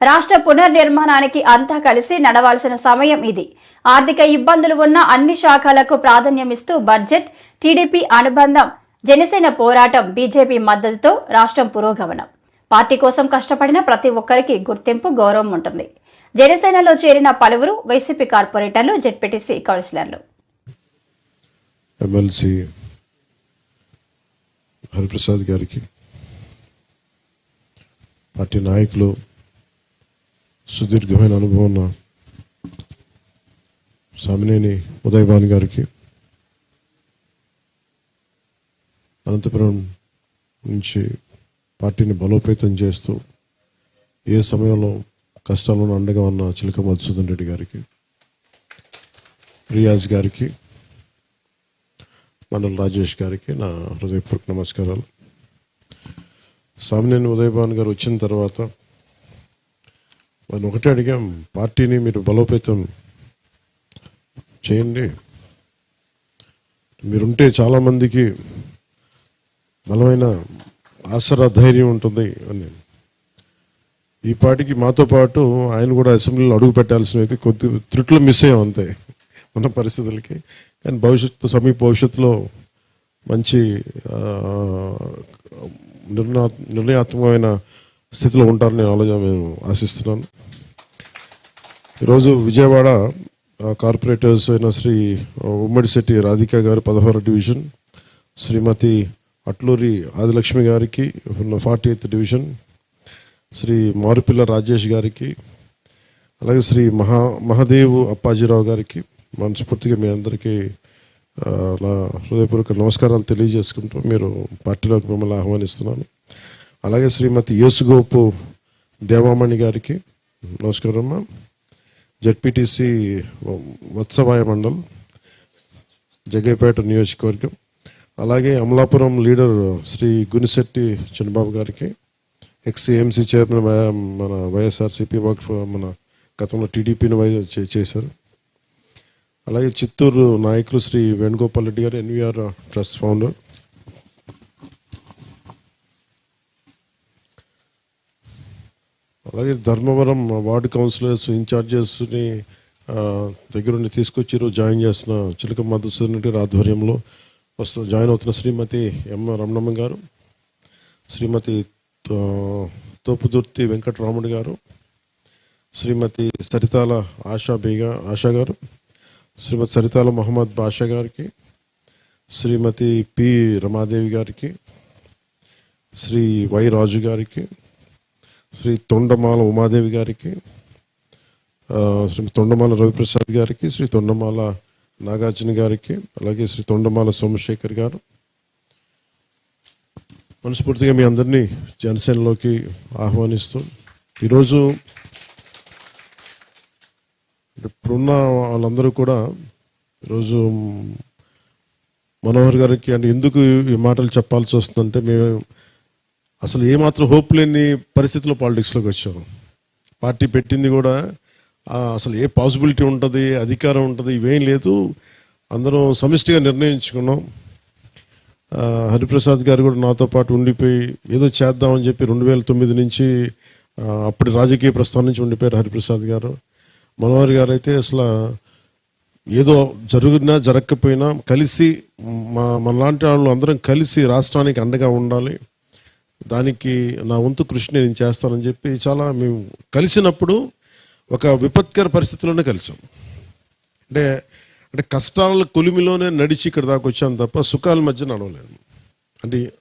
రాష్ట్ర పునర్నిర్మాణానికి అంతా కలిసి నడవాల్సిన సమయం ఇది. ఆర్థిక ఇబ్బందులు ఉన్న అన్ని శాఖలకు ప్రాధాన్యమిస్తూ బడ్జెట్ టీడీపీ అనుబంధం జనసేన పోరాటం బీజేపీ మద్దతుతో రాష్ట్రం పురోగమనం. పార్టీ కోసం కష్టపడిన ప్రతి ఒక్కరికి గుర్తింపు గౌరవం ఉంటుంది. జనసేనలో చేరిన పలువురు వైసీపీ కార్పొరేటర్లు జెడ్పీటీసీ కౌన్సిలర్లు. ఎమ్మెల్సీ హరిప్రసాద్ గారికి పార్టీ నాయకులు సుదీర్ఘమైన అనుభవం ఉన్న సామినేని ఉదయభాన్ గారికి. అనంతపురం నుంచి పార్టీని బలోపేతం చేస్తూ ఏ సమయంలో కష్టాలను అండగా ఉన్న చిలక మధుసూదన్ రెడ్డి గారికి రియాజ్ గారికి మండల రాజేష్ గారికి నా హృదయపూర్వక నమస్కారాలు. సామినేని ఉదయభాన్ గారు వచ్చిన తర్వాత మనం ఒకటే అడిగాం పార్టీని మీరు బలోపేతం చేయండి. మీరుంటే చాలామందికి బలమైన ఆసరా ధైర్యం ఉంటుంది అని. ఈ పాటికి మాతో పాటు ఆయన కూడా అసెంబ్లీలో అడుగు పెట్టాల్సినవి కొద్ది త్రుట్లు మిస్ అయ్యాం అంతే ఉన్న పరిస్థితులకి. కానీ భవిష్యత్తు సమీప భవిష్యత్తులో మంచి నిర్ణయా నిర్ణయాత్మకమైన స్థితిలో ఉంటారని ఆలోచన మేము ఆశిస్తున్నాను. ఈరోజు విజయవాడ కార్పొరేటర్స్ అయిన శ్రీ ఉమ్మడి శెట్టి రాధిక గారు పదహారు డివిజన్ శ్రీమతి అట్లూరి ఆదిలక్ష్మి గారికి forty eighth division Shri Marupilla Rajesh గారికి అలాగే శ్రీ మహా మహాదేవ్ అప్పాజీరావు గారికి మనస్ఫూర్తిగా మీ అందరికీ నా హృదయపూర్వక నమస్కారాలు తెలియజేసుకుంటూ మీరు పార్టీలోకి మిమ్మల్ని ఆహ్వానిస్తున్నాను. అలాగే శ్రీమతి యేసుగోపు దేవామణి గారికి నమస్కారం అమ్మా. జడ్పీటీసీ వత్సవాయ మండలం జగ్గైపేట నియోజకవర్గం. అలాగే అమలాపురం లీడర్ శ్రీ గునిశెట్టి చంద్రబాబు గారికి ఎక్స్ఏఎంసీ చైర్మన్ వై- మన వైఎస్ఆర్సీపీ వర్క్ మన గతంలో టీడీపీని వై చేశారు. అలాగే చిత్తూరు నాయకులు శ్రీ వేణుగోపాల్ రెడ్డి గారు ఎన్వీఆర్ ట్రస్ట్ ఫౌండర్. అలాగే ధర్మవరం వార్డు కౌన్సిలర్స్ ఇన్ఛార్జెస్ని దగ్గరుండి తీసుకొచ్చారు జాయిన్ చేసిన చిలక మధుసూదన్ రెడ్డి గారి ఆధ్వర్యంలో. వస్తు జాయిన్ అవుతున్న శ్రీమతి ఎం రమణమ్మ గారు శ్రీమతి తోపుదుర్తి వెంకటరాముడు గారు శ్రీమతి సరితాల ఆశా బేగా ఆశా గారు శ్రీమతి సరితాల మహమ్మద్ బాషా గారికి శ్రీమతి పి రమాదేవి గారికి శ్రీ వై రాజు గారికి శ్రీ తొండమాల ఉమాదేవి గారికి శ్రీ తొండమాల రవిప్రసాద్ గారికి శ్రీ తొండమాల నాగార్జున గారికి అలాగే శ్రీ తొండమాల సోమశేఖర్ గారు. మనస్ఫూర్తిగా మీ అందరినీ జనసేనలోకి ఆహ్వానిస్తూ ఈరోజు ఇప్పుడున్న వాళ్ళందరూ కూడా ఈరోజు మనోహర్ గారికి అంటే ఎందుకు ఈ మాటలు చెప్పాల్సి వస్తుందంటే మేము అసలు ఏమాత్రం హోప్ లేని పరిస్థితిలో పాలిటిక్స్లోకి వచ్చాము పార్టీ పెట్టింది కూడా అసలు ఏ పాసిబిలిటీ ఉంటుంది అధికారం ఉంటుంది ఇవేం లేదు. అందరం సమిష్టిగా నిర్ణయించుకున్నాం. హరిప్రసాద్ గారు కూడా నాతో పాటు ఉండిపోయి ఏదో చేద్దామని చెప్పి రెండు వేల తొమ్మిది నుంచి అప్పటి రాజకీయ ప్రస్థానం నుంచి ఉండిపోయారు హరిప్రసాద్ గారు. మనోహర్ గారు అయితే అసలు ఏదో జరిగినా జరగకపోయినా కలిసి మా మనలాంటి వాళ్ళు అందరం కలిసి రాష్ట్రానికి అండగా ఉండాలి. దానికి నా వంతు కృషి నేను చేస్తానని చెప్పి చాలా మేము కలిసినప్పుడు ఒక విపత్కర పరిస్థితిలోనే కలిసాం. అంటే అంటే కష్టాల కొలిమిలోనే నడిచి ఇక్కడ దాకా వచ్చాం తప్ప సుఖాల మధ్య నడవలేదు. అంటే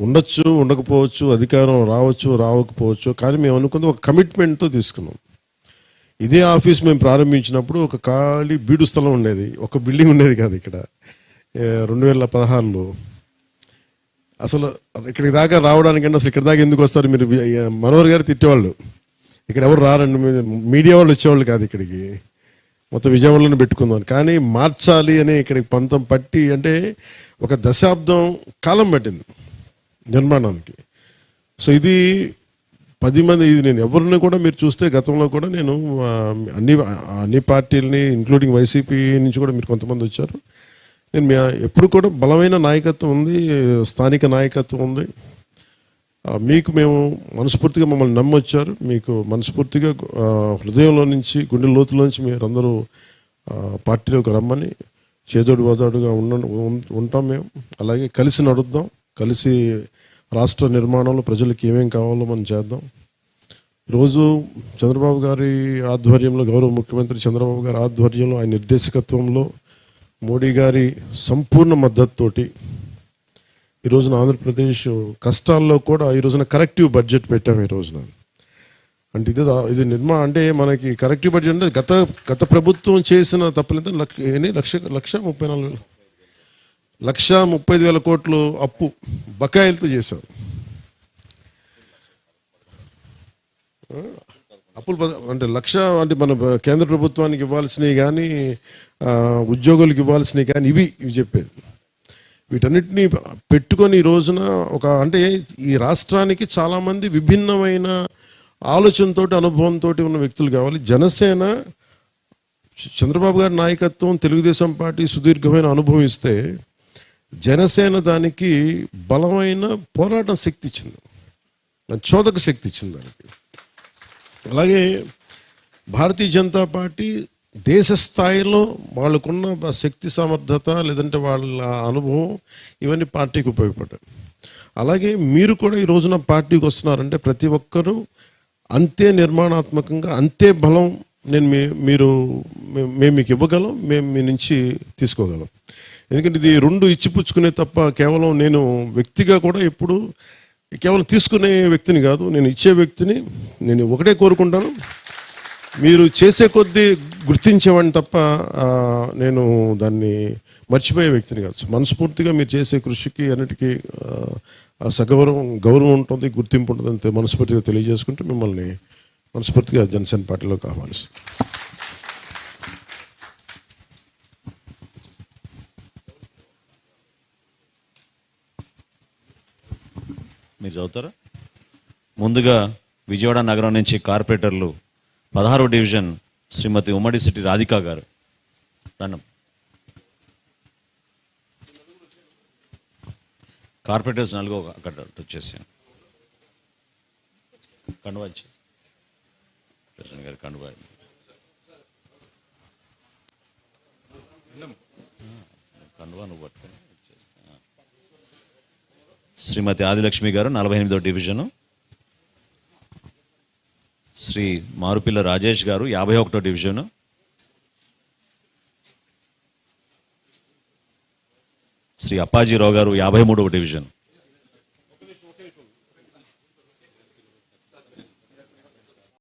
ఉండొచ్చు ఉండకపోవచ్చు అధికారం రావచ్చు రావకపోవచ్చు కానీ మేము అనుకుంది ఒక కమిట్మెంట్తో తీసుకున్నాం. ఇదే ఆఫీస్ మేము ప్రారంభించినప్పుడు ఒక ఖాళీ బీడు స్థలం ఉండేది. ఒక బిల్డింగ్ ఉండేది కాదు ఇక్కడ. రెండు వేల పదహారులో. అసలు ఇక్కడికి దాకా రావడానికంటే అసలు ఇక్కడ దాకా ఎందుకు వస్తారు? మీరు మనోహర్ గారు తిట్టేవాళ్ళు. ఇక్కడ ఎవరు రారండి? మీ- మీడియా వాళ్ళు వచ్చేవాళ్ళు కాదు ఇక్కడికి. మొత్తం విజయవాడలోనే పెట్టుకుందాం కానీ మార్చాలి అనే ఇక్కడికి పంతం పట్టి అంటే ఒక దశాబ్దం కాలం పట్టింది నిర్మాణానికి సో ఇది పది మంది ఇది నేను ఎవరిని కూడా మీరు చూస్తే గతంలో కూడా నేను అన్ని అన్ని పార్టీలని ఇంక్లూడింగ్ వైసీపీ నుంచి కూడా మీరు కొంతమంది వచ్చారు. నేను ఎప్పుడు కూడా బలమైన నాయకత్వం ఉంది స్థానిక నాయకత్వం ఉంది. మీకు మేము మనస్ఫూర్తిగా మమ్మల్ని నమ్మొచ్చారు. మీకు మనస్ఫూర్తిగా హృదయంలో నుంచి గుండె లోతులోంచి మీరందరూ పార్టీలోకి రమ్మని చేదోడు వాదోడుగా ఉండ ఉంటాం మేము. అలాగే కలిసి నడుద్దాం. కలిసి రాష్ట్ర నిర్మాణంలో ప్రజలకు ఏమేం కావాలో మనం చేద్దాం. ఈరోజు చంద్రబాబు గారి ఆధ్వర్యంలో గౌరవ ముఖ్యమంత్రి చంద్రబాబు గారి ఆధ్వర్యంలో ఆయన నిర్దేశకత్వంలో మోడీ గారి సంపూర్ణ మద్దతుతోటి ఈ రోజున ఆంధ్రప్రదేశ్ కష్టాల్లో కూడా ఈ రోజున కరెక్టివ్ బడ్జెట్ పెట్టాము ఈ రోజున. అంటే ఇది ఇది నిర్మా అంటే మనకి కరెక్టివ్ బడ్జెట్ అంటే గత గత ప్రభుత్వం చేసిన తప్పులంతా లక్ష లక్ష లక్ష ముప్పై నాలుగు లక్ష ముప్పై ఐదు వేల కోట్లు అప్పు బకాయిలతో చేశారు అప్పులు అంటే లక్ష అంటే మన కేంద్ర ప్రభుత్వానికి ఇవ్వాల్సినవి కానీ ఉద్యోగులకు ఇవ్వాల్సినవి కానీ ఇవి ఇవి చెప్పేది. వీటన్నిటిని పెట్టుకొని ఈ రోజున ఒక అంటే ఈ రాష్ట్రానికి చాలామంది విభిన్నమైన ఆలోచనతోటి అనుభవంతో ఉన్న వ్యక్తులు కావాలి. జనసేన చంద్రబాబు గారి నాయకత్వం తెలుగుదేశం పార్టీ సుదీర్ఘమైన అనుభవం ఇస్తే జనసేన దానికి బలమైన పోరాటం శక్తి ఇచ్చింది. దాని చోదక శక్తి ఇచ్చింది దానికి. అలాగే భారతీయ జనతా పార్టీ దేశ స్థాయిలో వాళ్ళకున్న శక్తి సమర్థత లేదంటే వాళ్ళ అనుభవం ఇవన్నీ పార్టీకి ఉపయోగపడ్డాయి. అలాగే మీరు కూడా ఈ రోజున పార్టీకి వస్తున్నారంటే ప్రతి ఒక్కరూ అంతే నిర్మాణాత్మకంగా అంతే బలం నేను మీ మీరు మేము మీకు ఇవ్వగలం మేము మీ నుంచి తీసుకోగలం. ఎందుకంటే ఇది రెండు ఇచ్చిపుచ్చుకునే తప్ప కేవలం నేను వ్యక్తిగా కూడా ఇప్పుడు కేవలం తీసుకునే వ్యక్తిని కాదు నేను ఇచ్చే వ్యక్తిని నేను ఒకటే కోరుకుంటాను. మీరు చేసే కొద్దీ గుర్తించేవాడిని తప్ప నేను దాన్ని మర్చిపోయే వ్యక్తిని కాదు. మనస్ఫూర్తిగా మీరు చేసే కృషికి అన్నిటికీ ఆ, సగౌరవం గౌరవం ఉంటుంది గుర్తింపు ఉంటుంది అంతే మనస్ఫూర్తిగా తెలియజేసుకుంటూ మిమ్మల్ని మనస్ఫూర్తిగా జనసేన పార్టీలోకి ఆహ్వానిస్తాను మీరు చదువుతారా ముందుగా విజయవాడ నగరం నుంచి కార్పొరేటర్లు పదహారో డివిజన్ శ్రీమతి ఉమ్మడి సిటీ రాధికా గారు. రండి. కార్పొరేటర్స్ నలుగో అక్కడ వచ్చేసి. కండువా ప్రెసిడెంట్ గారు కండువా కండువా నువ్వు పట్టుకొని శ్రీమతి ఆదిలక్ష్మి గారు నలభై ఎనిమిదో డివిజను. శ్రీ మారుపిల్ల రాజేష్ గారు యాభై ఒకటో డివిజను. శ్రీ అప్పాజీరావు గారు యాభై మూడవ డివిజన్.